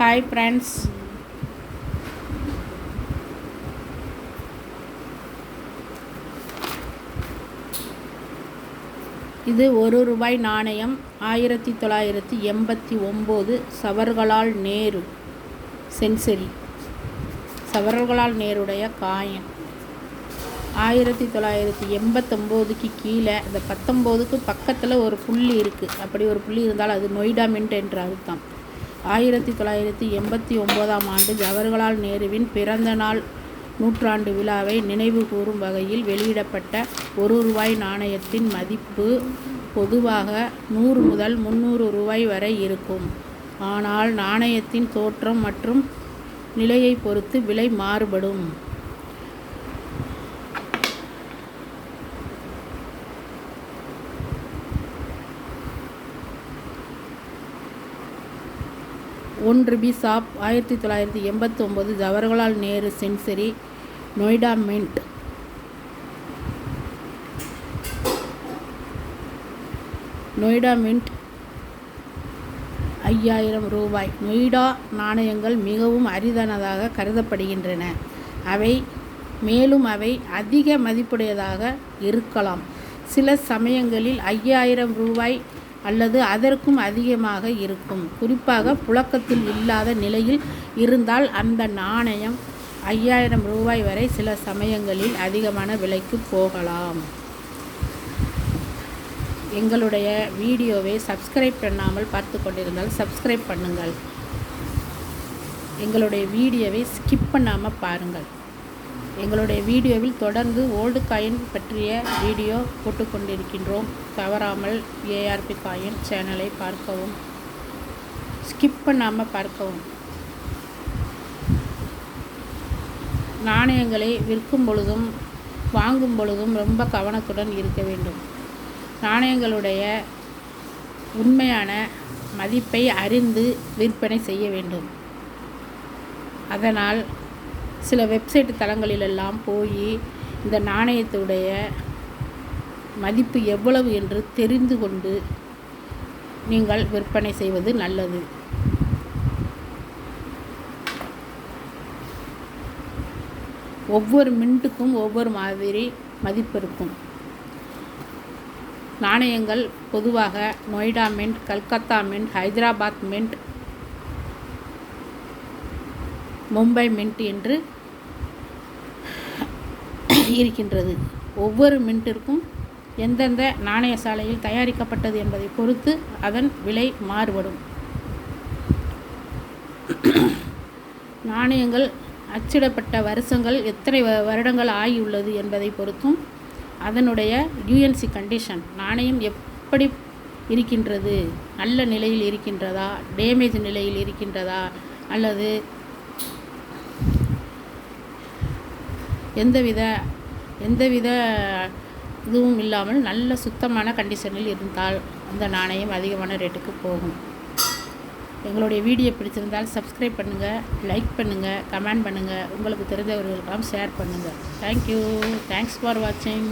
Hi friends இது ஒரு ரூபாய் நாணயம். ஆயிரத்தி தொள்ளாயிரத்தி எண்பத்தி ஒம்பது. சவர்களால் நேரு. சென்சரி. சவர்களால் நேருடைய காயம். ஆயிரத்தி தொள்ளாயிரத்தி எண்பத்தொம்போதுக்கு கீழே அந்த பத்தொம்போதுக்கு பக்கத்தில் ஒரு புள்ளி இருக்குது அப்படி ஒரு புள்ளி இருந்தால் அது நொய்டா மின்ட் என்று அர்த்தம். ஆயிரத்தி தொள்ளாயிரத்தி எண்பத்தி ஒம்போதாம் ஆண்டு ஜவஹர்லால் நேருவின் பிறந்த நாள் நூற்றாண்டு விழாவை நினைவு கூறும் வகையில் வெளியிடப்பட்ட ஒரு ரூபாய் நாணயத்தின் மதிப்பு பொதுவாக நூறு முதல் முந்நூறு ரூபாய் வரை இருக்கும். ஆனால் நாணயத்தின் தோற்றம் மற்றும் நிலையை பொறுத்து விலை மாறுபடும். ஒன்று ருபி ஷாப் ஆயிரத்தி தொள்ளாயிரத்தி எண்பத்தொம்போது Jawaharlal Nehru century Noida mint Noida mint ஐயாயிரம் ரூபாய். நொய்டா நாணயங்கள் மிகவும் அரிதானதாக கருதப்படுகின்றன. அவை மேலும் அவை அதிக மதிப்புடையதாக இருக்கலாம். சில சமயங்களில் ஐயாயிரம் ரூபாய் அல்லது அதற்கும் அதிகமாக இருக்கும். குறிப்பாக புழக்கத்தில் இல்லாத நிலையில் இருந்தால் அந்த நாணயம் ஐயாயிரம் ரூபாய் வரை சில சமயங்களில் அதிகமான விலைக்கு போகலாம். எங்களுடைய வீடியோவை சப்ஸ்கிரைப் பண்ணாமல் பார்த்து கொண்டிருந்தால் சப்ஸ்கிரைப் பண்ணுங்கள். எங்களுடைய வீடியோவை ஸ்கிப் பண்ணாமல் பாருங்கள். எங்களுடைய வீடியோவில் தொடர்ந்து ஓல்டு காயின் பற்றிய வீடியோ போட்டுக்கொண்டிருக்கின்றோம். தவறாமல் ஏஆர்பி காயின் சேனலை பார்க்கவும். ஸ்கிப் பண்ணாமல் பார்க்கவும். நாணயங்களை விற்கும் பொழுதும் வாங்கும் பொழுதும் ரொம்ப கவனத்துடன் இருக்க வேண்டும். நாணயங்களுடைய உண்மையான மதிப்பை அறிந்து விற்பனை செய்ய வேண்டும். அதனால் சில வெப்சைட் தளங்களிலெல்லாம் போய் இந்த நாணயத்துடைய மதிப்பு எவ்வளவு என்று தெரிந்து கொண்டு நீங்கள் விற்பனை செய்வது நல்லது. ஒவ்வொரு மின்ட்டுக்கும் ஒவ்வொரு மாதிரி மதிப்பு இருக்கும். நாணயங்கள் பொதுவாக Noida mint Calcutta mint Hyderabad mint Mumbai mint என்று இருக்கின்றது. ஒவ்வொரு மின்ட்டிற்கும் எந்தெந்த நாணய சாலையில் தயாரிக்கப்பட்டது என்பதை பொறுத்து அதன் விலை மாறுபடும். நாணயங்கள் அச்சிடப்பட்ட வருஷங்கள் எத்தனை வ வருடங்கள் ஆகியுள்ளது என்பதை பொறுத்தும் அதனுடைய யூஎன்சி கண்டிஷன் நாணயம் எப்படி இருக்கின்றது? நல்ல நிலையில் இருக்கின்றதா? டேமேஜ் நிலையில் இருக்கின்றதா? அல்லது எந்தவித எந்தவித இதுவும் இல்லாமல் நல்ல சுத்தமான கண்டிஷனில் இருந்தால் அந்த நாணயம் அதிகமான ரேட்டுக்கு போகும். எங்களுடைய வீடியோ பிடிச்சிருந்தால் சப்ஸ்கிரைப் பண்ணுங்கள் லைக் பண்ணுங்கள் கமெண்ட் பண்ணுங்கள் உங்களுக்கு தெரிஞ்சவர்களுக்கெல்லாம் ஷேர் பண்ணுங்கள் தேங்க்யூ தேங்க்ஸ் ஃபார் வாட்சிங்